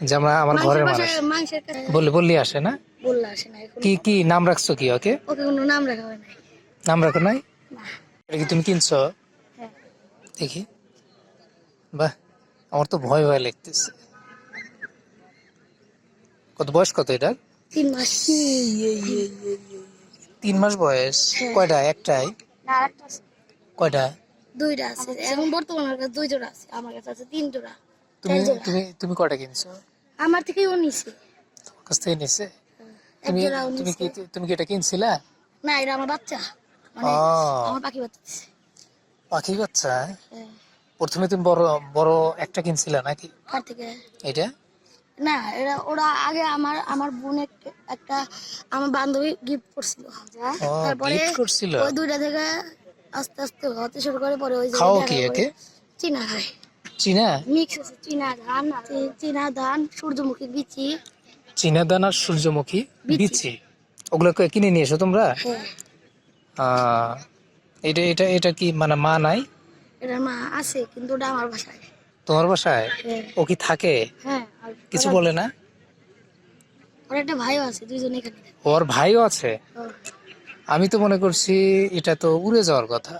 যে আমরা আমার ঘরের মানুষ। বললে বললি আসে না? কি কি নাম রাখছো কি ওকে? ওকে কোনো নাম রাখা হয় নাই। নাম রাখো নাই? এটা কি তুমি কিনছো? হ্যাঁ। দেখি। বাহ আমার তো ভয় ভয় লাগতেছে। কত বয়স কত এটা তিন মাস। তিন মাস বয়স। হ্যাঁ। কয়টা? একটাই? কয়টা? দুইটা আছে। এখন বর্তমানে দুই জোড়া আছে। আমার কাছে আছে তিন জোড়া। তুমি তুমি তুমি কয়টা কিনছো? আমার থেকেই ও নিছে। তোমার কাছ থেকে নিছে? তুমি তুমি কি তুমি কি এটা কিনছিলা? না এটা আমার বাচ্চা। মানে আমার পাখি বাচ্চা। পাখি বাচ্চা? হ্যাঁ। প্রথমে তুমি বড় বড় একটা কিনছিলা নাকি? কার থেকে। এটা? না এরা ওরা আগে আমার আমার বোন একটা আমার বান্ধবী গিফট করছিল। তারপরে গিফট করছিল? ওই দুইটা থেকে আস্তে আস্তে হতে শুরু করে পরে ওই যে খাও কি একে? চীনা খায়। চীনা? মিক্স আছে চীনা ধান চীনা ধান সূর্যমুখী বিচি। চীনা দানার সূর্যমুখী বিচি। ওগুলো কিনে নিয়ে এসো তোমরা? হ্যাঁ। এটা এটা এটা কি মানে মা নাই? এটার মা আছে কিন্তু ওটা আমার বাসায়। তোমার বাসায়? হ্যাঁ। ও কি থাকে? হ্যাঁ কিছু বলে না? ওর একটা ভাইও আছে দুইজন এখানে। ওর ভাইও আছে? আমি তো মনে করছি এটা তো উড়ে যাওয়ার কথা।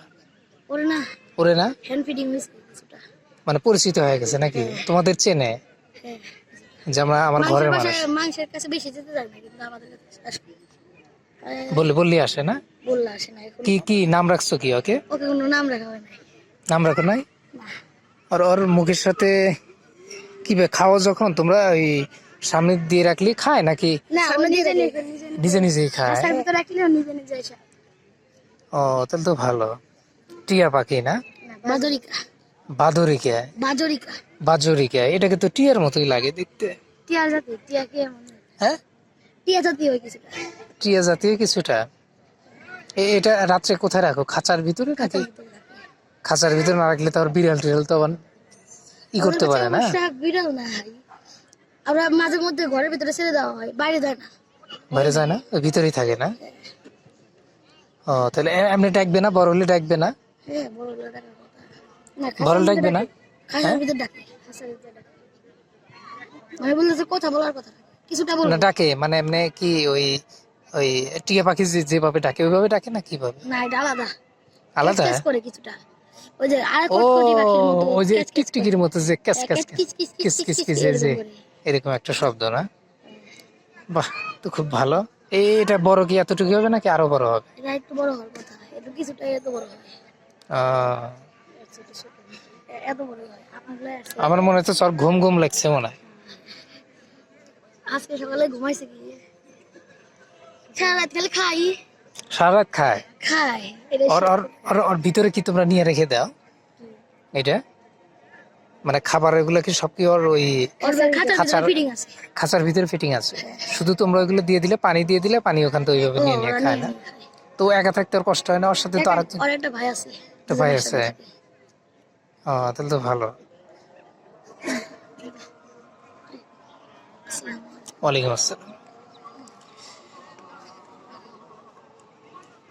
ওরে না। ওরে না? হ্যান্ড ফিডিং হয়েছে কিছুটা মানে পরিচিত হয়ে গেছে নাকি? তোমাদের চেনে? হ্যাঁ যে আমরা আমার ঘরের মানুষ। বাসায় কাছে বেশি যেতে যায় না কিন্তু আমাদের কাছে বললে বললি আসে না? বললে আসে না কি কি নাম রাখছো কি ওকে? ওকে কোনো নাম রাখা হয় নাই। নাম রাখো নাই? আর ওর মুখের সাথে কি বে খাওয়া যখন তোমরা ওই সামনে দিয়ে রাখলে খায় নাকি? নিজে নিজে নিজে নিজেই খায়। ও তাহলে তো ভালো। টিয়া পাখি না? বাজরিকা বাদরিকা। বাজরিকা বাজরিকা এটাকে তো টিয়ার মতোই লাগে দেখতে। টিয়া জাতি টিয়া কি এমন হ্যাঁ? টিয়া জাতি হয় কিছুটা টিয়া জাতীয় কিছুটা। এটা রাত্রে কোথায় রাখো? খাঁচার ভিতরে নাকি? খাঁচার ভিতরে না রাখলে তো আবার বিড়াল টিড়াল তো আবার ই করতে পারে না। বিড়াল না আমরা মাঝে মধ্যে ঘরের ভিতরে ছেড়ে দেওয়া হয় বাইরে যায় না। বাইরে যায় না? ভিতরেই থাকে না? ও তাহলে এমনি ডাকবে না? বড় হলে ডাকবে না? হ্যাঁ বড় বড় ডাকার বড় ডাকবে না? খাসার ভিতরে ডাকে। খাসার ভিতরে ডাকে। মানে বলতেছে কথা বলার কথা কিছুটা বলব। না ডাকে। মানে এমনি কি ওই ওই টিয়া পাখি যেভাবে ডাকে ওইভাবে ডাকে না কীভাবে? না এটা আলাদা। আলাদা? ক্যাচ করে কিছুটা। ওই যে আর কটকটি পাখির মতো ওই যে টিকটিকির মতো যে হ্যাঁ, কিচ কিচ কিস কিস কিস যে এরকম একটা শব্দ না? বাহ তো খুব ভালো। এই এটা বড় কি এতটুকু হবে নাকি আরও বড় হবে? এটা একটু বড় হওয়ার কথা। একটু কিছুটা এত বড় হয় আহ, এত বড় হয়। আমার মনে হচ্ছে সর ঘুম ঘুম লাগছে মনে হয়। আজকে সকালে ঘুমাইছে কি? সারা রাত খালি খাই। সারা রাত খায়? ওর ওর ভিতরে কি তোমরা নিয়ে রেখে দাও? এটা? মানে খাবার এগুলো কি সব কি ওর ওই খাঁচার ভিতরে ফিটিং আছে। শুধু তোমরা ওইগুলো দিয়ে দিলে পানি দিয়ে দিলে পানি ওখান থেকে ওইভাবে নিয়ে নিয়ে খায় না। তো একা থাকতে ওর কষ্ট হয় না? ওর সাথে তো আর একটা ভাই আছে। একটা ভাই আছে। ও তাহলে তো ভালো। ওয়ালাইকুম আসসালাম।